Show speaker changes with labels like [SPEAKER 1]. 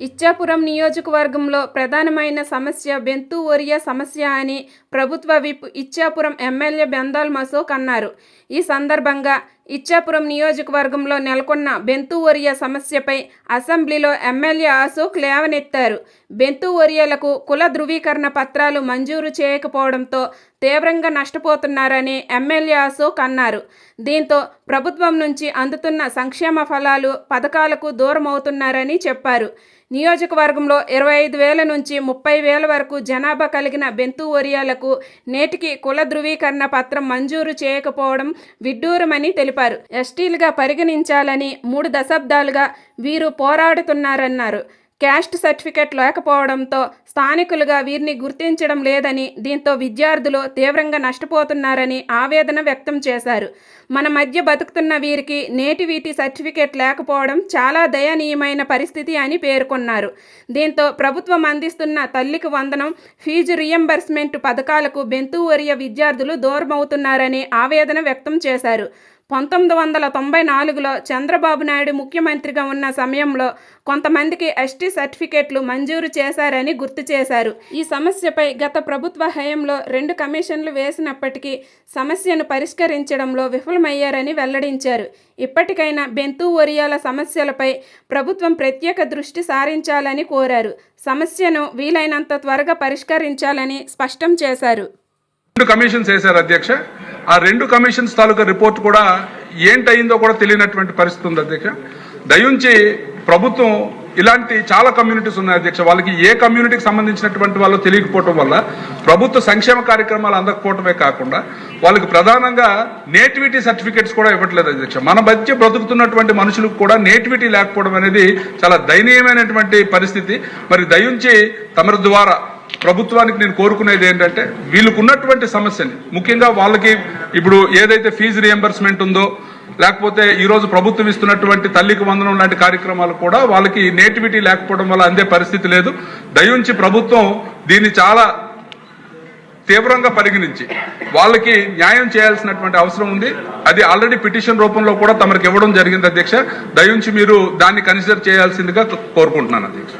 [SPEAKER 1] ఇచ్చాపురం నియోజకవర్గంలో ప్రధానమైన సమస్య బెంతు ఒరియా సమస్య అని ప్రభుత్వ విప్ ఇచ్చాపురం ఎమ్మెల్యే బెందాల్ మసోక్ అన్నారు. ఈ సందర్భంగా ఇచ్చాపురం నియోజకవర్గంలో నెలకొన్న బెంతు ఒరియా సమస్యపై అసెంబ్లీలో ఎమ్మెల్యే అశోక్ లేవనెత్తారు. బెంతు ఒరియాలకు కుల ధృవీకరణ పత్రాలు మంజూరు చేయకపోవడంతో తీవ్రంగా నష్టపోతున్నారని ఎమ్మెల్యే అశోక్ అన్నారు. దీంతో ప్రభుత్వం నుంచి అందుతున్న సంక్షేమ ఫలాలు పథకాలకు దూరం అవుతున్నారని చెప్పారు. నియోజకవర్గంలో ఇరవై ఐదు వేల నుంచి ముప్పై వేల వరకు జనాభా కలిగిన బెంతు ఒరియాలకు నేటికి కుల ధృవీకరణ పత్రం మంజూరు చేయకపోవడం విడ్డూరమని తెలిపారు ఎస్టీలుగా పరిగణించాలని మూడు దశాబ్దాలుగా వీరు పోరాడుతున్నారన్నారు. క్యాస్ట్ సర్టిఫికెట్ లేకపోవడంతో స్థానికులుగా వీరిని గుర్తించడం లేదని దీంతో విద్యార్థులు తీవ్రంగా నష్టపోతున్నారని ఆవేదన వ్యక్తం చేశారు. మన మధ్య బతుకుతున్న వీరికి నేటి వీటి సర్టిఫికెట్ లేకపోవడం చాలా దయనీయమైన పరిస్థితి అని పేర్కొన్నారు. దీంతో ప్రభుత్వం అందిస్తున్న తల్లికి వందనం ఫీజు రియంబర్స్మెంట్ పథకాలకు బెంతువరియ విద్యార్థులు దూరమవుతున్నారని ఆవేదన వ్యక్తం చేశారు. పంతొమ్మిది వందల తొంభై నాలుగులో చంద్రబాబు నాయుడు ముఖ్యమంత్రిగా ఉన్న సమయంలో కొంతమందికి ఎస్టీ సర్టిఫికేట్లు మంజూరు చేశారని గుర్తు చేశారు. ఈ సమస్యపై గత ప్రభుత్వ హయంలో రెండు కమిషన్లు వేసినప్పటికీ సమస్యను పరిష్కరించడంలో విఫలమయ్యారని వెల్లడించారు. ఇప్పటికైనా బెంతు ఒరియాల సమస్యలపై ప్రభుత్వం ప్రత్యేక దృష్టి సారించాలని కోరారు. సమస్యను వీలైనంత త్వరగా పరిష్కరించాలని స్పష్టం చేశారు.
[SPEAKER 2] రెండు కమిషన్స్ వేశారు అధ్యక్ష. ఆ రెండు కమిషన్స్ తాలూకా రిపోర్ట్ కూడా ఏంటయిందో కూడా తెలియనటువంటి పరిస్థితి ఉంది అధ్యక్ష. దయుంచి ప్రభుత్వం ఇలాంటి చాలా కమ్యూనిటీస్ ఉన్నాయి అధ్యక్ష. వాళ్ళకి ఏ కమ్యూనిటీకి సంబంధించినటువంటి వాళ్ళు తెలియకపోవటం వల్ల ప్రభుత్వ సంక్షేమ కార్యక్రమాలు అందకపోవటమే కాకుండా వాళ్ళకి ప్రధానంగా నేటివిటీ సర్టిఫికేట్స్ కూడా ఇవ్వట్లేదు అధ్యక్ష. మన మధ్య బ్రతుకుతున్నటువంటి మనుషులకు కూడా నేటివిటీ లేకపోవడం అనేది చాలా దయనీయమైనటువంటి పరిస్థితి. మరి దయించి తమరి ద్వారా ప్రభుత్వానికి నేను కోరుకునేది ఏంటంటే వీళ్ళకు ఉన్నటువంటి సమస్యని ముఖ్యంగా వాళ్ళకి ఇప్పుడు ఏదైతే ఫీజు రియంబర్స్మెంట్ ఉందో లేకపోతే ఈరోజు ప్రభుత్వం ఇస్తున్నటువంటి తల్లికి వందనం లాంటి కార్యక్రమాలు కూడా వాళ్ళకి నేటివిటీ లేకపోవడం వల్ల అందే పరిస్థితి లేదు. దయుంచి ప్రభుత్వం దీన్ని చాలా తీవ్రంగా పరిగణించి వాళ్ళకి న్యాయం చేయాల్సినటువంటి అవసరం ఉంది. అది ఆల్రెడీ పిటిషన్ రూపంలో కూడా తమరికి ఇవ్వడం జరిగింది అధ్యక్ష. దయుంచి మీరు దాన్ని కన్సిడర్ చేయాల్సిందిగా కోరుకుంటున్నాను అధ్యక్ష.